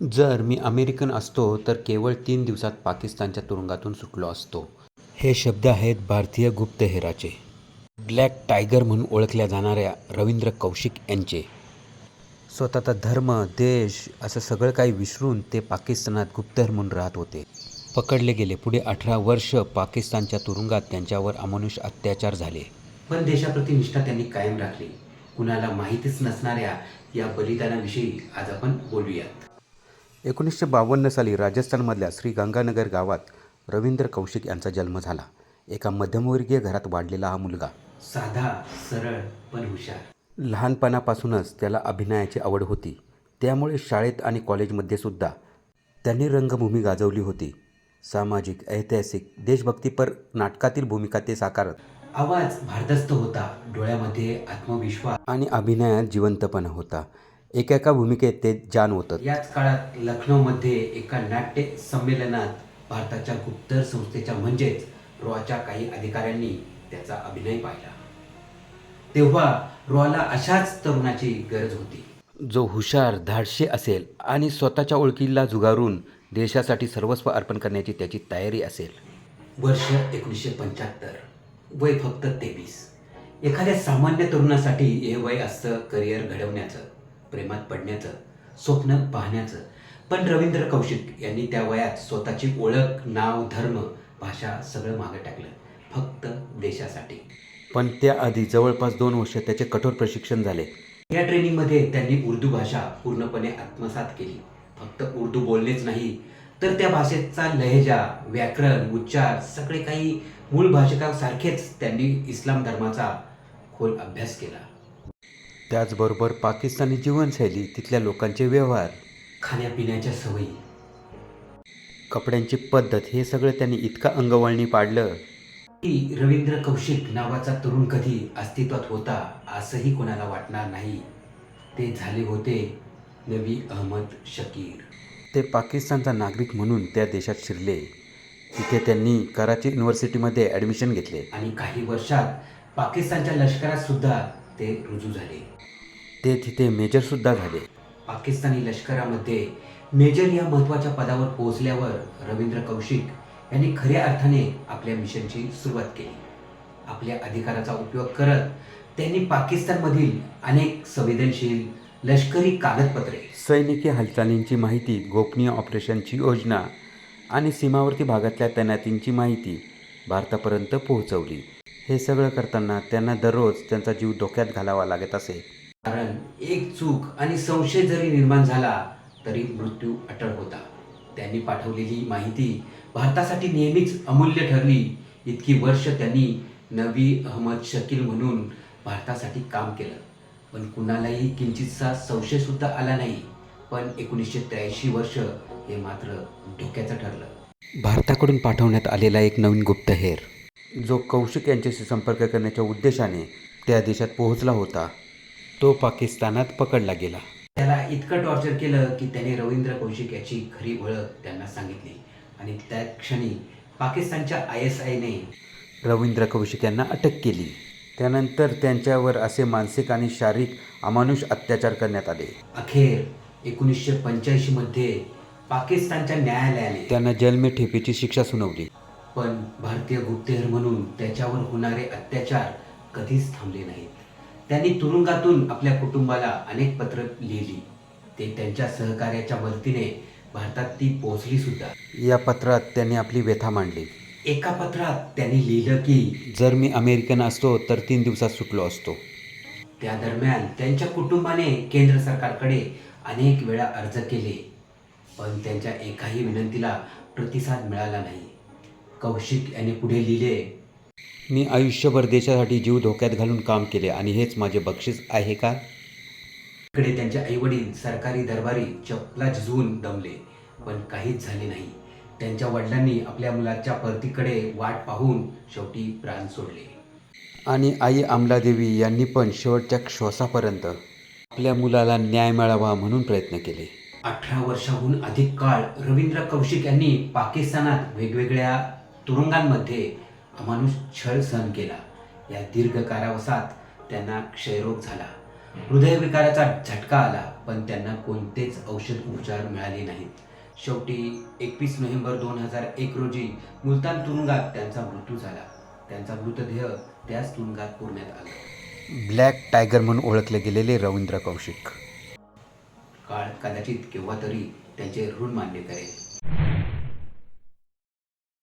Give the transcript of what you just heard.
जर मी अमेरिकन असतो तर केवळ तीन दिवसात पाकिस्तानच्या तुरुंगातून सुटलो असतो. हे शब्द आहेत भारतीय गुप्तहेराचे. ब्लॅक टायगर म्हणून ओळखल्या जाणाऱ्या रवींद्र कौशिक यांचे. स्वतःचा धर्म देश असं सगळं काही विसरून ते पाकिस्तानात गुप्तहेर म्हणून राहत होते. पकडले गेले. पुढे अठरा वर्ष पाकिस्तानच्या तुरुंगात त्यांच्यावर अमानुष अत्याचार झाले. पण देशाप्रती निष्ठा त्यांनी कायम राखली. कुणाला माहितीच नसणाऱ्या या बलिदानाविषयी आज आपण बोलूयात. एकोणीसशे बावन्न साली राजस्थानमधल्या श्री गंगानगर गावात रवींद्र कौशिक यांचा जन्म झाला. एका मध्यमवर्गीय घरात वाढलेला हा मुलगा. साधा सरळ पण हुशार. लहानपणापासूनच त्याला अभिनयाची आवड होती. त्यामुळे शाळेत आणि कॉलेजमध्ये सुद्धा त्यांनी रंगभूमी गाजवली होती. सामाजिक ऐतिहासिक देशभक्तीपर नाटकातील भूमिका ते साकारत आवाज भारदस्त होता. डोळ्यामध्ये आत्मविश्वास. आणि अभिनयात जिवंतपणा होता. एका एका भूमिकेत ते जाण होतं याच काळात लखनौमध्ये एका नाट्य संमेलनात भारताच्या गुप्तर संस्थेच्या म्हणजेच रॉच्या काही अधिकाऱ्यांनी त्याचा अभिनय पाहिला. तेव्हा रॉला अशाच तरुणाची गरज होती. जो हुशार धाडशी असेल आणि स्वतःच्या ओळखीला जुगारून देशासाठी सर्वस्व अर्पण करण्याची त्याची तयारी असेल. वर्ष एकोणीसशे पंच्याहत्तर वय फक्त तेवीस. एखाद्या सामान्य तरुणासाठी हे वय असतं करिअर घडवण्याचं. प्रेमात पडण्याचं स्वप्न पाहण्याचं. पण रवींद्र कौशिक यांनी त्या वयात स्वतःची ओळख नाव धर्म भाषा सगळं मागं टाकलं. फक्त देशासाठी. पण त्याआधी जवळपास दोन वर्ष त्याचे कठोर प्रशिक्षण झाले. या ट्रेनिंगमध्ये त्यांनी उर्दू भाषा पूर्णपणे आत्मसात केली. फक्त उर्दू बोलणेच नाही तर त्या भाषेचा लहेजा व्याकरण उच्चार सगळे काही मूळ भाषिकांसारखेच त्यांनी इस्लाम धर्माचा खोल अभ्यास केला. त्याचबरोबर पाकिस्तानी जीवनशैली तिथल्या लोकांचे व्यवहार खाण्यापिण्याच्या सवयी. कपड्यांची पद्धत हे सगळं त्यांनी इतका अंगवळणी पाडलं. की रवींद्र कौशिक नावाचा तरुण कधी अस्तित्वात होता असंही कोणाला वाटणार नाही. ते झाले होते नबी अहमद शकीर. ते पाकिस्तानचा नागरिक म्हणून त्या देशात शिरले. तिथे त्यांनी कराची युनिव्हर्सिटीमध्ये ॲडमिशन घेतले. आणि काही वर्षात पाकिस्तानच्या लष्करात सुद्धा ते रुजू झाले. ते तिथे मेजरसुद्धा झाले. पाकिस्तानी लष्करामध्ये मेजर या महत्त्वाच्या पदावर पोहोचल्यावर रवींद्र कौशिक यांनी खऱ्या अर्थाने आपल्या मिशनची सुरुवात केली. आपल्या अधिकाराचा उपयोग करत त्यांनी पाकिस्तानमधील अनेक संवेदनशील लष्करी कागदपत्रे सैनिकी हालचालींची माहिती गोपनीय ऑपरेशनची योजना आणि सीमावर्ती भागातल्या तैनातींची माहिती भारतापर्यंत पोहोचवली. हे सगळं करताना त्यांना दररोज त्यांचा जीव धोक्यात घालावा लागत असे. कारण एक चूक आणि संशय जरी निर्माण झाला तरी मृत्यू अटळ होता. त्यांनी पाठवलेली माहिती भारतासाठी नेहमीच अमूल्य ठरली. इतकी वर्ष त्यांनी नबी अहमद शकील म्हणून भारतासाठी काम केलं. पण कुणालाही किंचितसा संशयसुद्धा आला नाही. पण एकोणीसशे त्र्याऐंशी वर्ष हे मात्र धोक्याचं ठरलं. भारताकडून पाठवण्यात आलेला एक नवीन गुप्तहेर जो कौशिक यांच्याशी संपर्क करण्याच्या उद्देशाने त्या देशात पोहोचला होता. तो पाकिस्तानात पकडला गेला. त्याला इतकं टॉर्चर केलं की त्याने रवींद्र कौशिक याची खरी ओळख त्यांना सांगितली. आणि त्या क्षणी पाकिस्तानच्या आय एस आयने रवींद्र कौशिक यांना अटक केली. त्यानंतर त्यांच्यावर असे मानसिक आणि शारीरिक अमानुष अत्याचार करण्यात आले. अखेर एकोणीसशे पंच्याऐंशीमध्ये पाकिस्तानच्या न्यायालयाने त्यांना जन्मठेपेची शिक्षा सुनावली. पण भारतीय गुप्तहेर म्हणून त्याच्यावर होणारे अत्याचार कधीच थांबले नाहीत. त्यांनी तुरुंगातून आपल्या कुटुंबाला अनेक पत्र लिहिली. ते त्यांच्या सहकार्याच्या मदतीने भारतात ती पोहोचली सुद्धा. या पत्रात त्यांनी आपली व्यथा मांडली. एका पत्रात त्यांनी लिहिलं की जर मी अमेरिकन असतो तर तीन दिवसात सुटलो असतो. त्या दरम्यान त्यांच्या कुटुंबाने केंद्र सरकारकडे अनेक वेळा अर्ज केले पण त्यांच्या एकाही विनंतीला प्रतिसाद मिळाला नाही. कौशिक यांनी पुढे लिहिले मी आयुष्यभर देशासाठी जीव धोक्यात घालून काम केले आणि हेच माझे बक्षीस आहे का? इकडे त्यांचे आईवडील सरकारी दरबारी चपला झिजवून दमले पण काहीच झाले नाही. त्यांच्या वडिलांनी आपल्या मुलाच्या परतीकडे वाट पाहून शेवटी प्राण सोडले. आणि आई अमलादेवी यांनी पण शेवटच्या श्वासापर्यंत आपल्या मुलाला न्याय मिळावा म्हणून प्रयत्न केले. अठरा वर्षाहून अधिक काळ रवींद्र कौशिक यांनी पाकिस्तानात वेगवेगळ्या तुरुंगांमध्ये अमानुष छळ सहन केला. या दीर्घ कारावासात त्यांना क्षयरोग झाला. हृदयविकाराचा झटका आला पण त्यांना कोणतेच औषध उपचार मिळाले नाहीत. शेवटी एकवीस नोव्हेंबर दोन हजार एक रोजी मुलतान तुरुंगात त्यांचा मृत्यू झाला. त्यांचा मृतदेह त्याच तुरुंगात पुरण्यात आला. ब्लॅक टायगर म्हणून ओळखले गेलेले रवींद्र कौशिक. काळ कदाचित केव्हा तरी त्यांचे ऋण मान्य करेल.